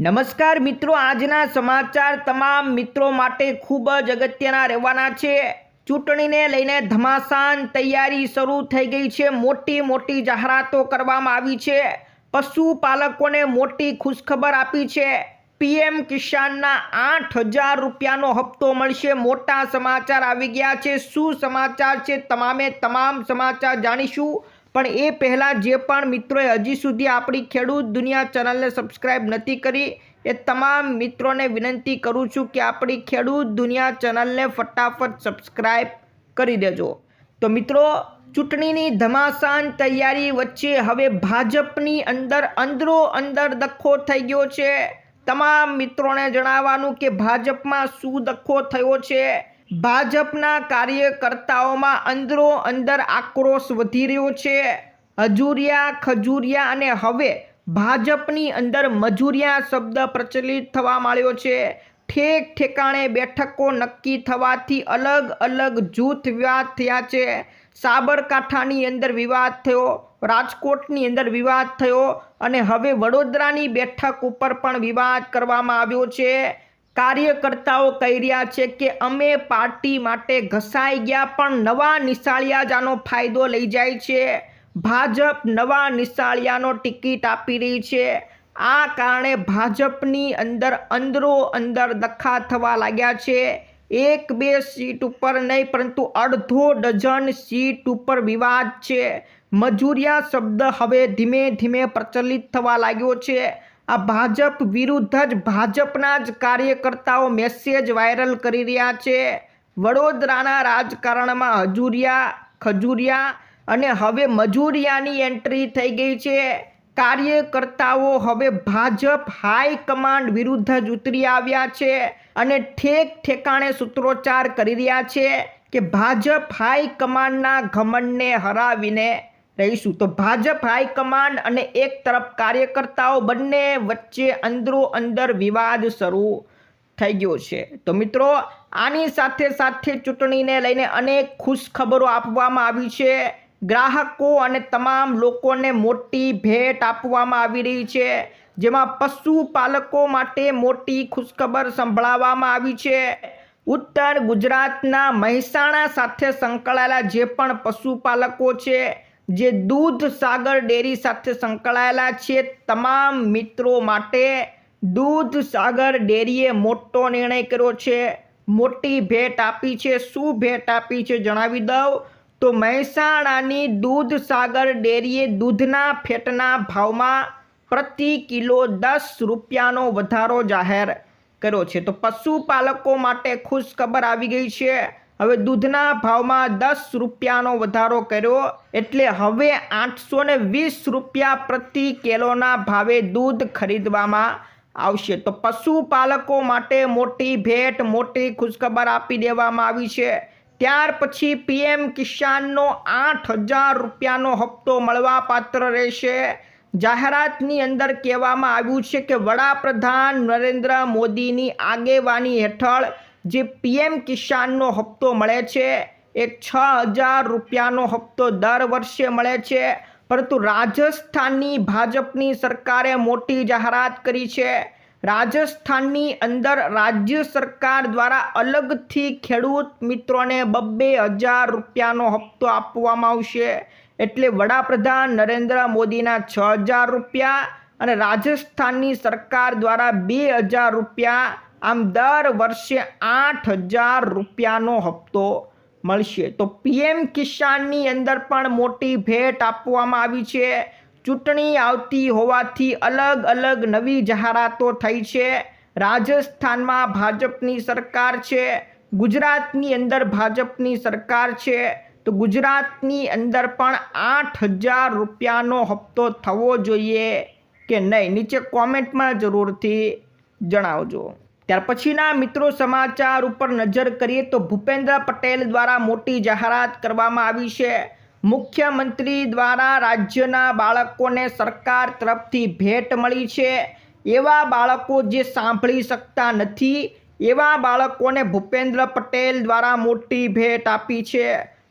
નમસ્કાર મિત્રો, આજના સમાચાર તમામ મિત્રો માટે ખૂબ જ અગત્યના રહેવાના છે. ચૂંટણીને લઈને ધમાસાન તૈયારી શરૂ થઈ ગઈ છે. મોટી મોટી જાહેરાતો કરવામાં આવી છે. પશુપાલકોને મોટી ખુશખબર આપી છે. પીએમ કિસાનના આઠ હજાર રૂપિયાનો હપ્તો મળશે. મોટા સમાચાર આવી ગયા છે. શું સમાચાર છે? તમામે તમામ સમાચાર જાણીશું. પણ એ પહેલાં જે પણ મિત્રોએ હજી સુધી આપણી ખેડૂત દુનિયા ચેનલને સબસ્ક્રાઈબ નથી કરી, એ તમામ મિત્રોને વિનંતી કરું છું કે આપણી ખેડૂત દુનિયા ચેનલને ફટાફટ સબસ્ક્રાઈબ કરી દેજો. તો મિત્રો, ચૂંટણીની ધમાસાન તૈયારી વચ્ચે હવે ભાજપની અંદર અંદરો અંદર દખો થઈ ગયો છે. તમામ મિત્રોને જણાવવાનું કે ભાજપમાં શું દખો થયો છે. ભાજપના કાર્યકર્તાઓમાં અંદરો અંદર આક્રોશ વધી રહ્યો છે. હજુરિયા, ખજુરિયા અને હવે ભાજપની અંદર મજૂરિયા શબ્દ પ્રચલિત થવા માંડ્યો છે. ઠેક ઠેકાણે બેઠકો નક્કી થવાથી અલગ અલગ જૂથ વિવાદ થયા છે. સાબરકાંઠાની અંદર વિવાદ થયો, રાજકોટની અંદર વિવાદ થયો અને હવે વડોદરાની બેઠક ઉપર પણ વિવાદ કરવામાં આવ્યો છે. કાર્યકર્તાઓ કહી રહ્યા છે કે અમે પાર્ટી માટે ઘસાઈ ગયા, પણ નવા નિશાળિયાજાનો ફાયદો લઈ જાય છે. ભાજપ નવા નિશાળિયાનો ટિકિટ આપી રહી છે. આ કારણે ભાજપની અંદર અંદરો અંદર દખા થવા લાગ્યા છે. એક બે સીટ ઉપર નહીં, પરંતુ અડધો ડઝન સીટ ઉપર વિવાદ છે. મજૂરિયા શબ્દ હવે ધીમે ધીમે પ્રચલિત થવા લાગ્યો છે. આ ભાજપ વિરુદ્ધ જ ભાજપના જ કાર્યકર્તાઓ મેસેજ વાયરલ કરી રહ્યા છે. વડોદરાના રાજકારણમાં હજુરિયા, ખજુરિયા અને હવે મજૂરિયાની એન્ટ્રી થઈ ગઈ છે. કાર્યકર્તાઓ હવે ભાજપ હાઈકમાન્ડ વિરુદ્ધ જ ઉતરી આવ્યા છે અને ઠેક ઠેકાણે સૂત્રોચ્ચાર કરી રહ્યા છે કે ભાજપ હાઈકમાન્ડના ઘમંડને હરાવીને રહીશું. તો ભાજપ હાઈકમાન્ડ અને એક તરફ કાર્યકર્તાઓ બંને વચ્ચે અંદરો અંદર વિવાદ શરૂ થઈ ગયો છે. તો મિત્રો, આની સાથે સાથે ચૂંટણીને લઈને અનેક ખુશખબરો આપવામાં આવી છે. ગ્રાહકો અને તમામ લોકોને મોટી ભેટ આપવામાં આવી રહી છે, જેમાં પશુપાલકો માટે મોટી ખુશખબર સંભળાવવામાં આવી છે. ઉત્તર ગુજરાતના મહેસાણા સાથે સંકળાયેલા જે પણ પશુપાલકો છે જે દૂધ સાગર ડેરી સાથે સંકળાયેલા છે, તમામ મિત્રો માટે દૂધ સાગર ડેરીએ મોટો નિર્ણય કર્યો છે. મોટી ભેટ આપી છે. શું ભેટ આપી છે જણાવી દઉં? તો મહેસાણાની દૂધ સાગર ડેરીએ દૂધના ફેટના ભાવમાં પ્રતિ કિલો દસ રૂપિયાનો વધારો જાહેર કર્યો છે. તો પશુપાલકો માટે ખુશ ખબર આવી ગઈ છે. હવે દૂધના ભાવમાં દસ રૂપિયાનો વધારો કર્યો એટલે હવે આઠસો ને વીસ રૂપિયા પ્રતિ કિલોના ભાવે દૂધ ખરીદવામાં આવશે. તો પશુપાલકો માટે મોટી ભેટ, મોટી ખુશખબર આપી દેવામાં આવી છે. ત્યાર પછી પીએમ કિસાનનો આઠ હજાર રૂપિયાનો હપ્તો મળવા પાત્ર રહેશે. જાહેરાતની અંદર કહેવામાં આવ્યું છે કે વડાપ્રધાન નરેન્દ્ર મોદીની આગેવાની હેઠળ જે પીએમ કિસાનનો હપ્તો મળે છે, એ છ હજાર રૂપિયાનો હપ્તો દર વર્ષે મળે છે. પરંતુ રાજસ્થાનની ભાજપની સરકારે મોટી જાહેરાત કરી છે. રાજસ્થાનની અંદર રાજ્ય સરકાર દ્વારા અલગથી ખેડૂત મિત્રોને બબ્બે હજાર રૂપિયાનો હપ્તો આપવામાં આવશે. એટલે વડાપ્રધાન નરેન્દ્ર મોદીના છ હજાર રૂપિયા અને રાજસ્થાનની સરકાર દ્વારા બે હજાર રૂપિયા આમ દર વર્ષે આઠ હજાર રૂપિયાનો હપ્તો મળશે. તો પીએમ કિસાનની અંદર પણ મોટી ભેટ આપવામાં આવી છે. ચૂંટણી આવતી હોવાથી અલગ અલગ નવી જાહેરાતો થઈ છે. રાજસ્થાનમાં ભાજપની સરકાર છે. ગુજરાતની અંદર ભાજપની સરકાર છે. તો ગુજરાતની અંદર પણ આઠ હજાર રૂપિયાનો હપ્તો થવો જોઈએ કે નહીં? નીચે કોમેન્ટમાં જરૂરથી જણાવજો. ત્યાર પછીના મિત્રો સમાચાર ઉપર નજર કરીએ તો ભૂપેન્દ્ર પટેલ દ્વારા મોટી જાહેરાત કરવામાં આવી છે. મુખ્યમંત્રી દ્વારા રાજ્યના બાળકોને સરકાર તરફથી ભેટ મળી છે. એવા બાળકો જે સાંભળી શકતા નથી, એવા બાળકોને ભૂપેન્દ્ર પટેલ દ્વારા મોટી ભેટ આપી છે.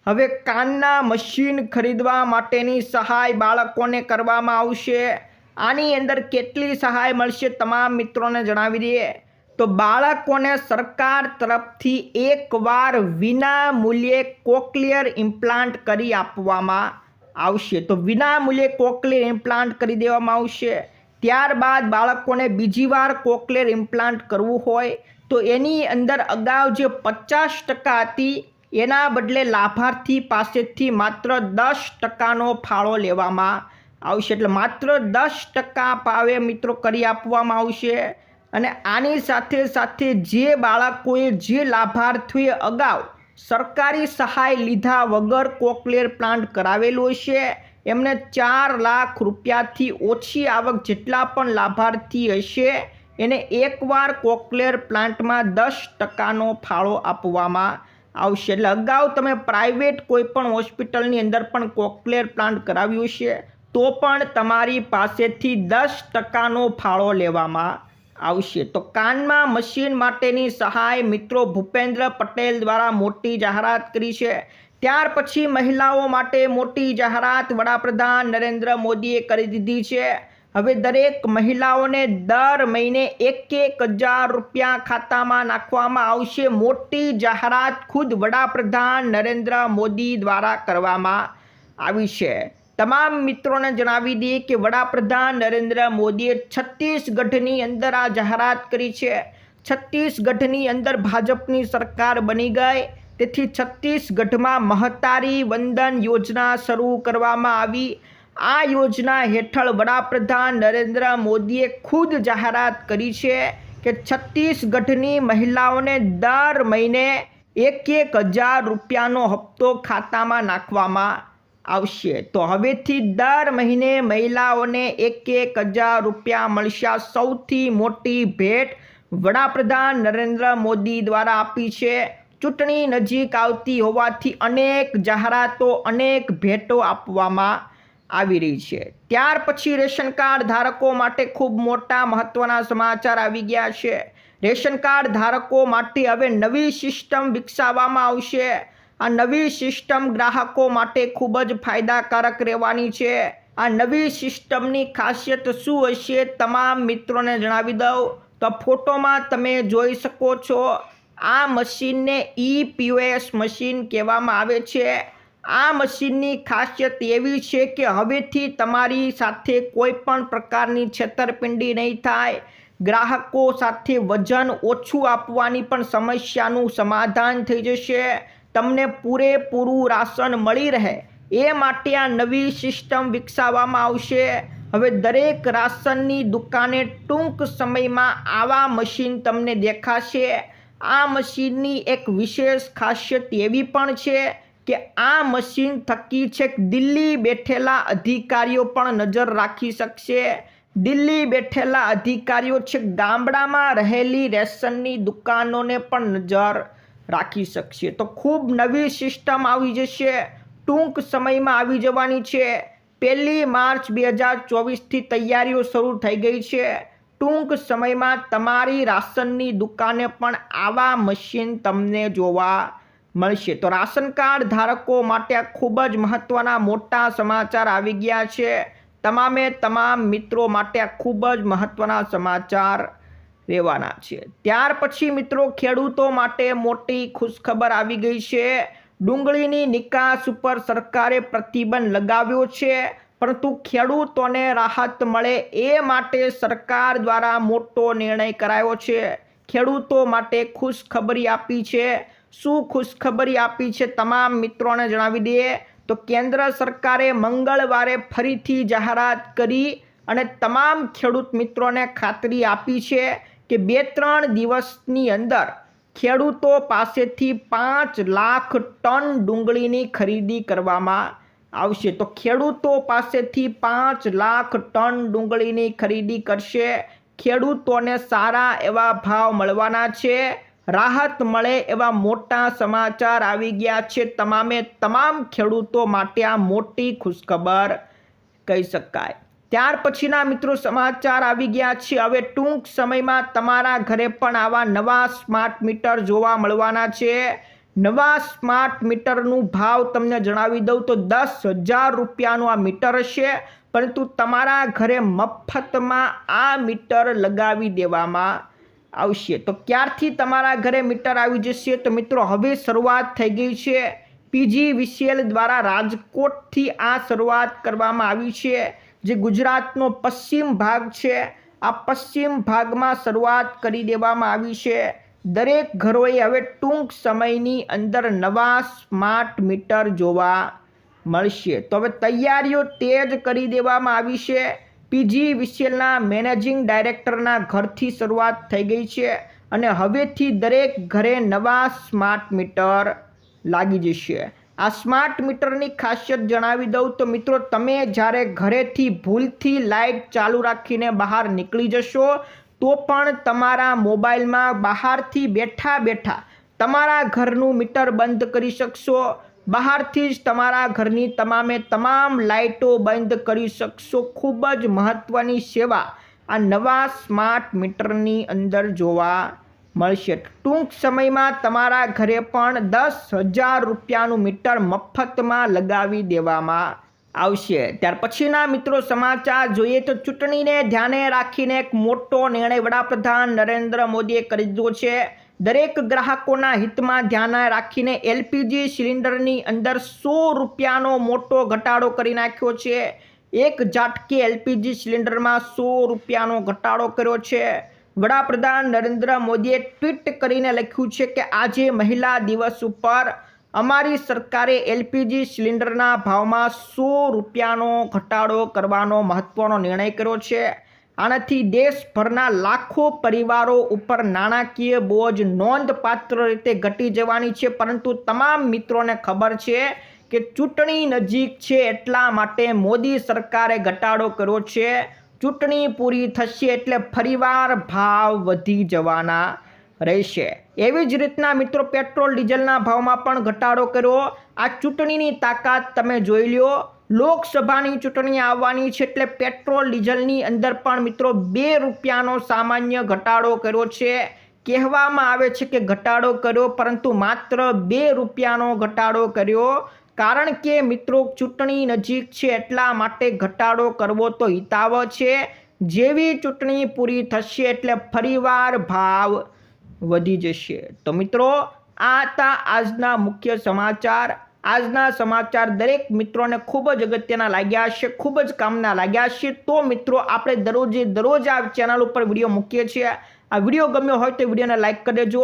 હવે કાનના મશીન ખરીદવા માટેની સહાય બાળકોને કરવામાં આવશે. આની અંદર કેટલી સહાય મળશે તમામ મિત્રોને જણાવી દઈએ. તો બાળકોને સરકાર તરફથી એકવાર વિના મૂલ્યે કોકલિયર ઇમ્પ્લાન્ટ કરી આપવામાં આવશે. તો વિના મૂલ્યે કોકલિયર ઇમ્પ્લાન્ટ કરી દેવામાં આવશે. ત્યારબાદ બાળકોને બીજી વાર કોકલિયર ઇમ્પ્લાન્ટ કરવું હોય તો એની અંદર અગાઉ જે પચાસ ટકા હતી એના બદલે લાભાર્થી પાસેથી માત્ર દસ ટકાનો ફાળો લેવામાં આવશે. એટલે માત્ર દસ ટકા ભાવે મિત્રો કરી આપવામાં આવશે. અને આની સાથે સાથે જે બાળકોએ જે લાભાર્થીઓએ અગાઉ સરકારી સહાય લીધા વગર કોકલેર પ્લાન્ટ કરાવેલો છે, એમને ચાર લાખ રૂપિયાથી ઓછી આવક જેટલા પણ લાભાર્થી હશે, એને એકવાર કોકલેર પ્લાન્ટમાં દસ ટકાનો ફાળો આપવામાં આવશે. એટલે અગાઉ તમે પ્રાઇવેટ કોઈપણ હોસ્પિટલની અંદર પણ કોકલેર પ્લાન્ટ કરાવ્યું છે, તો પણ તમારી પાસેથી દસ ટકાનો ફાળો લેવામાં આવશે. તો કાનમાં મશીન માટેની સહાય મિત્રો ભૂપેન્દ્ર પટેલ દ્વારા મોટી જાહેરાત કરી છે. ત્યાર પછી મહિલાઓ માટે મોટી જાહેરાત વડાપ્રધાન નરેન્દ્ર મોદીએ કરી દીધી છે. હવે દરેક મહિલાઓને દર મહિને એક એક હજાર રૂપિયા ખાતામાં નાખવામાં આવશે. મોટી જાહેરાત ખુદ વડાપ્રધાન નરેન્દ્ર મોદી દ્વારા કરવામાં આવી છે. તમામ મિત્રોને જણાવી દઈએ કે વડાપ્રધાન નરેન્દ્ર મોદીએ છત્તીસગઢની અંદર આ જાહેરાત કરી છે. છત્તીસગઢની અંદર ભાજપની સરકાર બની ગઈ. તેથી છત્તીસગઢમાં મહતારી વંદન યોજના શરૂ કરવામાં આવી. આ યોજના હેઠળ વડાપ્રધાન નરેન્દ્ર મોદીએ ખુદ જાહેરાત કરી છે કે છત્તીસગઢની મહિલાઓને દર મહિને એક એક હજાર રૂપિયાનો હપ્તો ખાતામાં નાખવામાં આવશે. તો હવેથી દર મહિને મહિલાઓને એક એક હજાર રૂપિયા મળશે. સૌથી મોટી ભેટ વડાપ્રધાન નરેન્દ્ર મોદી દ્વારા આપી છે. ચૂંટણી નજીક આવતી હોવાથી અનેક જાહેરાતો, અનેક ભેટો આપવામાં આવી રહી છે. ત્યાર પછી રેશન કાર્ડ ધારકો માટે ખૂબ મોટા મહત્વના સમાચાર આવી ગયા છે. રેશન કાર્ડ ધારકો માટે હવે નવી સિસ્ટમ વિકસાવવામાં આવશે. આ નવી સિસ્ટમ ગ્રાહકો માટે ખૂબ જ ફાયદાકારક રહેવાની છે. આ નવી સિસ્ટમની ખાસિયત શું હશે તમામ મિત્રોને જણાવી દઉં. તો ફોટોમાં તમે જોઈ શકો છો, આ મશીનને ઈ પીઓએસ મશીન કહેવામાં આવે છે. આ મશીનની ખાસિયત એવી છે કે હવેથી તમારી સાથે કોઈ પણ પ્રકારની છેતરપિંડી નહીં થાય. ગ્રાહકો સાથે વજન ઓછું આપવાની પણ સમસ્યાનું સમાધાન થઈ જશે. તમને પૂરેપૂરું રાશન મળી રહે. એ માટે આ નવી સિસ્ટમ વિકસાવવામાં આવશે. હવે દરેક રાશનની દુકાને ટૂંક સમયમાં આવા મશીન તમને દેખાશે. આ મશીનની એક વિશેષ ખાસિયત એવી પણ છે કે આ મશીન થકી છેક દિલ્હી બેઠેલા અધિકારીઓ પણ નજર રાખી શકશે. દિલ્હી બેઠેલા અધિકારીઓ છેક ગામડામાં રહેલી રેશનની દુકાનોને પણ નજર રાખી શકશે. તો ખૂબ નવી સિસ્ટમ આવી જશે. ટૂંક સમયમાં આવી જવાની છે. પહેલી માર્ચ બે હજાર ચોવીસથી તૈયારીઓ શરૂ થઈ ગઈ છે. ટૂંક સમયમાં તમારી રાશનની દુકાને પણ આવા મશીન તમને જોવા મળશે. તો રાશન કાર્ડ ધારકો માટે ખૂબ જ મહત્ત્વના મોટા સમાચાર આવી ગયા છે. તમામે તમામ મિત્રો માટે ખૂબ જ મહત્ત્વના સમાચાર રહેવાના છે. ત્યાર પછી મિત્રો ખેડૂતો માટે મોટી ખુશખબર આવી ગઈ છે. ડુંગળીની નિકાસ ઉપર સરકારે પ્રતિબંધ લગાવ્યો છે, પરંતુ ખેડૂતોને રાહત મળે એ માટે સરકાર દ્વારા મોટો નિર્ણય કરાયો છે. ખેડૂતો માટે ખુશખબરી આપી છે. શું ખુશખબરી આપી છે તમામ મિત્રોને જણાવી દઈએ. તો કેન્દ્ર સરકારે મંગળવારે ફરીથી જાહેરાત કરી અને તમામ ખેડૂત મિત્રોને ખાતરી આપી છે. કે બે ત્રણ દિવસની અંદર ખેડૂતો પાસેથી પાંચ લાખ ટન ડુંગળીની ખરીદી કરવામાં આવશે. તો ખેડૂતો પાસેથી પાંચ લાખ ટન ડુંગળીની ખરીદી કરશે. ખેડૂતોને સારા એવા ભાવ મળવાના છે. રાહત મળે એવા મોટા સમાચાર આવી ગયા છે. તમામે તમામ ખેડૂતો માટે આ મોટી ખુશખબર કહી શકાય. ત્યાર પછીના મિત્રો સમાચાર આવી ગયા છે. હવે ટૂંક સમયમાં તમારા ઘરે પણ આવા નવા સ્માર્ટ મીટર જોવા મળવાના છે. નવા સ્માર્ટ મીટરનું ભાવ તમને જણાવી દઉં તો દસ હજાર રૂપિયાનું આ મીટર હશે, પરંતુ તમારા ઘરે મફતમાં આ મીટર લગાવી દેવામાં આવશે. તો ક્યારથી તમારા ઘરે મીટર આવી જશે? તો મિત્રો, હવે શરૂઆત થઈ ગઈ છે. પીજી વિસીએલ દ્વારા રાજકોટથી આ શરૂઆત કરવામાં આવી છે. જે ગુજરાતનો પશ્ચિમ ભાગ છે, આ પશ્ચિમ ભાગમાં શરૂઆત કરી દેવામાં આવી છે. દરેક ઘરોએ હવે ટૂંક સમયની અંદર નવા સ્માર્ટ મીટર જોવા મળશે. તો હવે તૈયારીઓ તેજ કરી દેવામાં આવી છે. પીજી વિશેલના મેનેજિંગ ડાયરેક્ટરના ઘરથી શરૂઆત થઈ ગઈ છે અને હવેથી દરેક ઘરે નવા સ્માર્ટ મીટર લાગી જશે. આ સ્માર્ટ મીટરની ખાસિયત જણાવી દઉં તો મિત્રો, તમે જ્યારે ઘરેથી ભૂલથી લાઇટ ચાલુ રાખીને બહાર નીકળી જશો, તો પણ તમારા મોબાઈલમાં બહારથી બેઠા બેઠા તમારા ઘરનું મીટર બંધ કરી શકશો. બહારથી જ તમારા ઘરની તમામે તમામ લાઇટો બંધ કરી શકશો. ખૂબ જ મહત્ત્વની સેવા આ નવા સ્માર્ટ મીટરની અંદર જોવા મળશે. ટૂંક સમયમાં તમારા ઘરે પણ દસ હજાર રૂપિયાનું મીટર મફતમાં લગાવી દેવામાં આવશે. ત્યાર પછીના મિત્રો સમાચાર જોઈએ તો ચૂંટણીને ધ્યાને રાખીને એક મોટો નિર્ણય વડાપ્રધાન નરેન્દ્ર મોદીએ કરી દીધો છે. દરેક ગ્રાહકોના હિતમાં ધ્યાને રાખીને એલપીજી સિલિન્ડરની અંદર સો રૂપિયાનો મોટો ઘટાડો કરી નાખ્યો છે. એક ઝાટકે એલપીજી સિલિન્ડરમાં સો રૂપિયાનો ઘટાડો કર્યો છે. વડાપ્રધાન નરેન્દ્ર મોદીએ ટ્વીટ કરીને લખ્યું છે કે આજે મહિલા દિવસ ઉપર અમારી સરકારે એલપીજી સિલિન્ડરના ભાવમાં સો રૂપિયાનો ઘટાડો કરવાનો મહત્ત્વનો નિર્ણય કર્યો છે. આનાથી દેશભરના લાખો પરિવારો ઉપર નાણાકીય બોજ નોંધપાત્ર રીતે ઘટી જવાની છે. પરંતુ તમામ મિત્રોને ખબર છે કે ચૂંટણી નજીક છે એટલા માટે મોદી સરકારે ઘટાડો કર્યો છે. ચૂંટણી પૂરી થશે એટલે ફરીવાર ભાવ વધી જવાના રહેશે. એવી જ રીતના મિત્રો, પેટ્રોલ, ડીઝલના ભાવમાં પણ ઘટાડો કર્યો. આ ચૂંટણીની તાકાત તમે જોઈ લ્યો. લોકસભાની ચૂંટણી આવવાની છે એટલે પેટ્રોલ, ડીઝલની અંદર પણ મિત્રો બે રૂપિયાનો સામાન્ય ઘટાડો કર્યો છે. કહેવામાં આવે છે કે ઘટાડો કર્યો, પરંતુ માત્ર બે રૂપિયાનો ઘટાડો કર્યો. કારણ કે મિત્રો, ચૂંટણી નજીક છે એટલા માટે ઘટાડો કરવો તો હિતાવ છે. જેવી ચૂંટણી પૂરી થશે એટલે ફરીવાર ભાવ વધી જશે. તો મિત્રો, આ હતા આજના મુખ્ય સમાચાર. આજના સમાચાર દરેક મિત્રોને ખૂબ જ અગત્યના લાગ્યા હશે, ખૂબ જ કામના લાગ્યા હશે. તો મિત્રો, આપણે દરરોજે દરરોજ આ ચેનલ ઉપર વીડિયો મૂકીએ છીએ. આ વીડિયો ગમ્યો હોય તો વિડીયોને લાઇક કરી દેજો.